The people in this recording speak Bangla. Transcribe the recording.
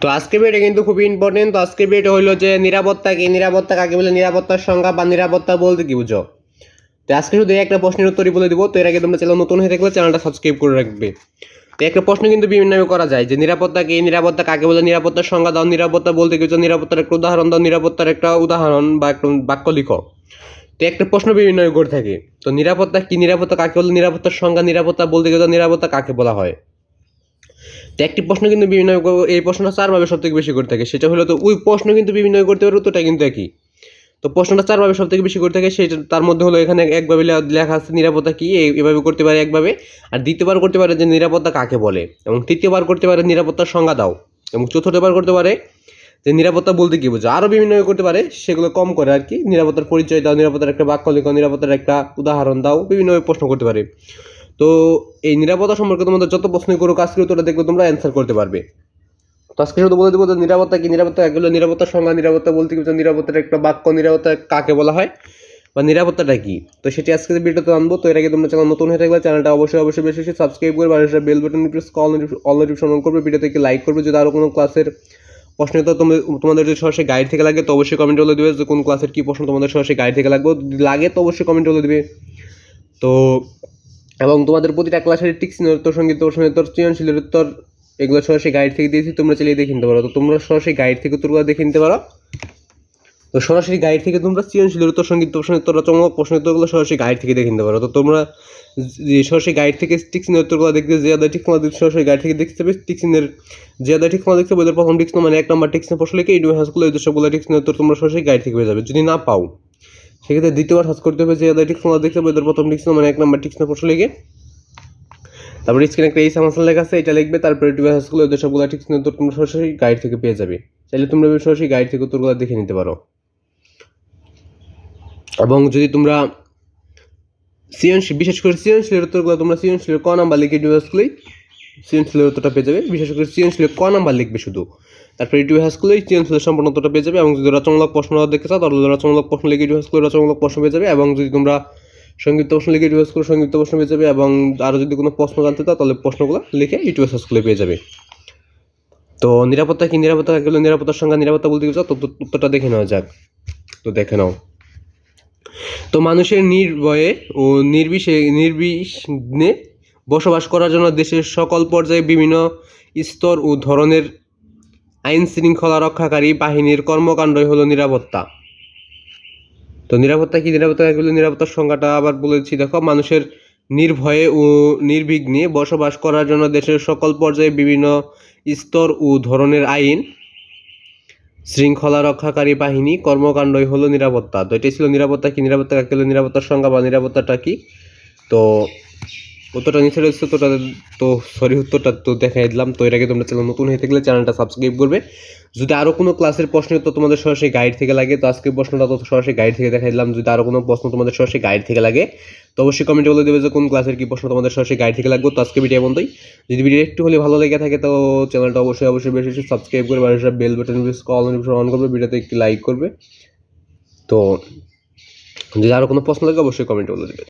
তো আজকে ভিডিও কিন্তু খুবই ইম্পর্টেন্ট তো আজকে ভিডিও হলো যে নিরাপত্তা কি? নিরাপত্তা কাকে বলে? নিরাপত্তার সংজ্ঞা বা নিরাপত্তা বলতে কি বুঝো? তো আজকে শুধু একটা প্রশ্নের উত্তরই বলে দিব। তো এর আগে তোমরা চ্যানেল নতুন হয়ে থাকলে চ্যানেলটা সাবস্ক্রাইব করে রাখবে। তো একটা প্রশ্ন কিন্তু বিভিন্নভাবে করা যায় যে নিরাপত্তা কি? নিরাপত্তা কাকে বলে? নিরাপত্তার সংজ্ঞা দাও। নিরাপত্তা বলতে কি বুঝো? নিরাপত্তার একটা উদাহরণ দাও। নিরাপত্তার একটা উদাহরণ বা একটা বাক্য লিখো। তো একটা প্রশ্ন বিভিন্নভাবে করে থাকে। তো নিরাপত্তা কি? নিরাপত্তা কাকে বলে? নিরাপত্তার সংজ্ঞা নিরাপত্তা বলতে গেলে নিরাপত্তা কাকে বলা হয়? তো একটি প্রশ্ন কিন্তু বিভিন্ন এই প্রশ্নটা চারভাবে সব থেকে বেশি করে থাকে। সেটা হলো তো, ওই প্রশ্ন কিন্তু বিভিন্ন করতে পারে, উত্তরটা কিন্তু একই। তো প্রশ্নটা চারভাবে সব থেকে বেশি করে থাকে, সেটা তার মধ্যে হলো এখানে একভাবে লেখা আছে, নিরাপত্তা কি? এভাবে করতে পারে একভাবে। আর দ্বিতীয়বার করতে পারে যে নিরাপত্তা কাকে বলে? এবং তৃতীয়বার করতে পারে নিরাপত্তার সংজ্ঞা দাও। এবং চতুর্থবার করতে পারে যে নিরাপত্তা বলতে কি বোঝো আরও বিভিন্ন করতে পারে, সেগুলো কম করে আর কি। নিরাপত্তার পরিচয় দাও, নিরাপত্তার একটা বাক্য লিখো, নিরাপত্তার একটা উদাহরণ দাও বিভিন্নভাবে প্রশ্ন করতে পারে। তো এই নিরাপত্তা সম্পর্কে তোমাদের যত প্রশ্ন করো আজকে উত্তরটা দেখবে তোমরা অ্যান্সার করতে পারবে। তো আজকে শুধু বলে দেবো যে নিরাপত্তা কি? নিরাপত্তা এগুলো নিরাপত্তার সংজ্ঞা, নিরাপত্তা বলতে কি বোঝো? নিরাপত্তার একটা বাক্য, নিরাপত্তা কাকে বলা হয়? বা নিরাপত্তাটা কি? তো সেটি আজকে ভিডিওতে আনব। তো এর আগে তোমরা চ্যানেল নতুন হয়ে থাকবে চ্যানেলটা অবশ্যই অবশ্যই বেশি বেশি সাবস্ক্রাইব করবে আর bell button press call all notification on করবে। ভিডিওতে লাইক করবে। যদি আরও কোনো ক্লাসের প্রশ্ন তো তোমাদের যদি সরাসরি গাইড থেকে লাগে, তো অবশ্যই কমেন্ট বলে দেবে যে কোন ক্লাসের কী প্রশ্ন তোমাদের সরাসরি গাইড থেকে লাগবে। লাগে, তো অবশ্যই কমেন্ট বলে দেবে। তো এবং তোমাদের প্রতিটা ক্লাসের টিক্স উত্তর সংগীত উত্তর সৃজনশীলের উত্তর এগুলো সরাসরি গাইড থেকে দিয়েছি, তোমরা চালিয়ে দেখে নিতে পারো। তো তোমরা সরাসরি গাইড থেকে উত্তরগুলো দেখে নিতে পারো। তো সরাসরি গাইড থেকে তোমরা সৃজনশীলের উত্তর সংগীত প্রশ্ন উত্তর রচনামূলক প্রশ্ন উত্তরগুলো সরাসরি গাইড থেকে দেখে নিতে পারো। তো তোমরা যে সরাসরি গাইড থেকে টিক্সিনের উত্তরগুলো দেখতে, যে আদা ঠিক তোমাদের সরাসরি গাইড থেকে দেখতে হবে টিক্সিনের যে আদা ঠিক তোমাদের দেখতে হবে প্রথম টিক্স মানে এক নম্বর টিক্সিনের প্রশ্ন লিখে হাসগুলো এই সবগুলো টিক্সিনের উত্তর তোমরা সরাসরি গাইড থেকে পেয়ে যাবে। যদি না পাও সেক্ষেত্রে দ্বিতীয়বার সার্চ করতে হবে যে ঠিক তোমাদের দেখতে হবে প্রথম টিক্স মানে এক নম্বর টিক্সিনের প্রশ্ন লিখে তারপরে স্ক্রিনে একটা এই সামাসাল লেখা আছে, এটা লিখবে, তারপরে টিভি হাসগুলো ওদের সবগুলো টিক্স উত্তর তোমরা সরাসরি গাইড থেকে পেয়ে যাবে। চাইলে তোমরা সরাসরি গাইড থেকে উত্তরগুলো দেখে নিতে পারো। এবং যদি তোমরা সৃজনশীল, বিশেষ করে সৃজনশীলের উত্তরগুলো তোমরা সৃজনশীলের ক নাম্বার লিখে ডিভাইসগুলোই সৃজনশীলের উত্তরটা পেয়ে যাবে। বিশেষ করে সৃজনশীলের ক নাম্বার লিখবে শুধু। তারপরে ডিভাইসগুলোই সৃজনশীলের সম্পূর্ণ উত্তরটা পেয়ে যাবে এবং যদি রচনামূলক প্রশ্ন দেখতে চাও, তাহলে রচনামূলক প্রশ্ন লিখে ইউটিউব ডিভাইসগুলো রচনামূলক প্রশ্ন পেয়ে যাবে এবং যদি তোমরা সংযুক্ত প্রশ্ন লিখে ডিভাইস করে সংযুক্ত প্রশ্ন পেয়ে যাবে এবং আরও যদি কোনো প্রশ্ন জানতে চাও, তাহলে প্রশ্নগুলো লিখে ইউটিউব স্কুলে পেয়ে যাবে। তো নিরাপত্তা কি? নিরাপত্তা গেলে নিরাপত্তার সংজ্ঞা নিরাপত্তা বলতে তো তো- উত্তরটা দেখে নেওয়া যাক। তো দেখে নাও। তো মানুষের নির্ভয়ে ও নির্বিশে, নির্বিঘ্নে বসবাস করার জন্য দেশের সকল পর্যায়ে বিভিন্ন স্তর ও ধরনের আইন শৃঙ্খলা রক্ষাকারী বাহিনীর কর্মকাণ্ডই হলো নিরাপত্তা। তো নিরাপত্তা কি? নিরাপত্তা এগুলো নিরাপত্তার সংজ্ঞাটা আবার বলেছি দেখো, মানুষের নির্ভয়ে ও নির্বিঘ্নে বসবাস করার জন্য দেশের সকল পর্যায়ে বিভিন্ন স্তর ও ধরনের আইন শৃঙ্খলা রক্ষাকারী বাহিনী কর্মকাণ্ডই হলো নিরাপত্তা। তো এটাই ছিল নিরাপত্তা কি? নিরাপত্তা কাকে হলো নিরাপত্তার সংজ্ঞা বা নিরাপত্তাটা কি? তো উত্তরটা নিচে রয়েছে, উত্তরটা তো সরি উত্তরটা তো দেখাই দিলাম। তো এর আগে তোমরা চ্যানেল নতুন হয়ে থাকলে চ্যানেলটা সাবস্ক্রাইব করবে। যদি আরও কোনো ক্লাসের প্রশ্ন তো তোমাদের সরাসরি গাইড থেকে লাগে, তো আজকে প্রশ্নটা তো সরাসরি গাইড থেকে দেখাই দিলাম। যদি আরও কোনো প্রশ্ন তোমাদের সরাসরি গাইড থেকে লাগে, তো অবশ্যই কমেন্টে বলে দেবে যে কোন ক্লাসের কী প্রশ্ন তোমাদের সরাসরি গাইড থেকে লাগবে। তো আজকে ভিডিও বন্ধই যদি ভিডিও একটু হলে ভালো লেগে থাকে, তো চ্যানেলটা অবশ্যই অবশ্যই বেশি বেশি সাবস্ক্রাইব করবে আর bell button press call on করবে ভিডিওতে একটি লাইক করবে। তো, যদি আরও কোনো প্রশ্ন লাগে অবশ্যই কমেন্টে বলে দেবে।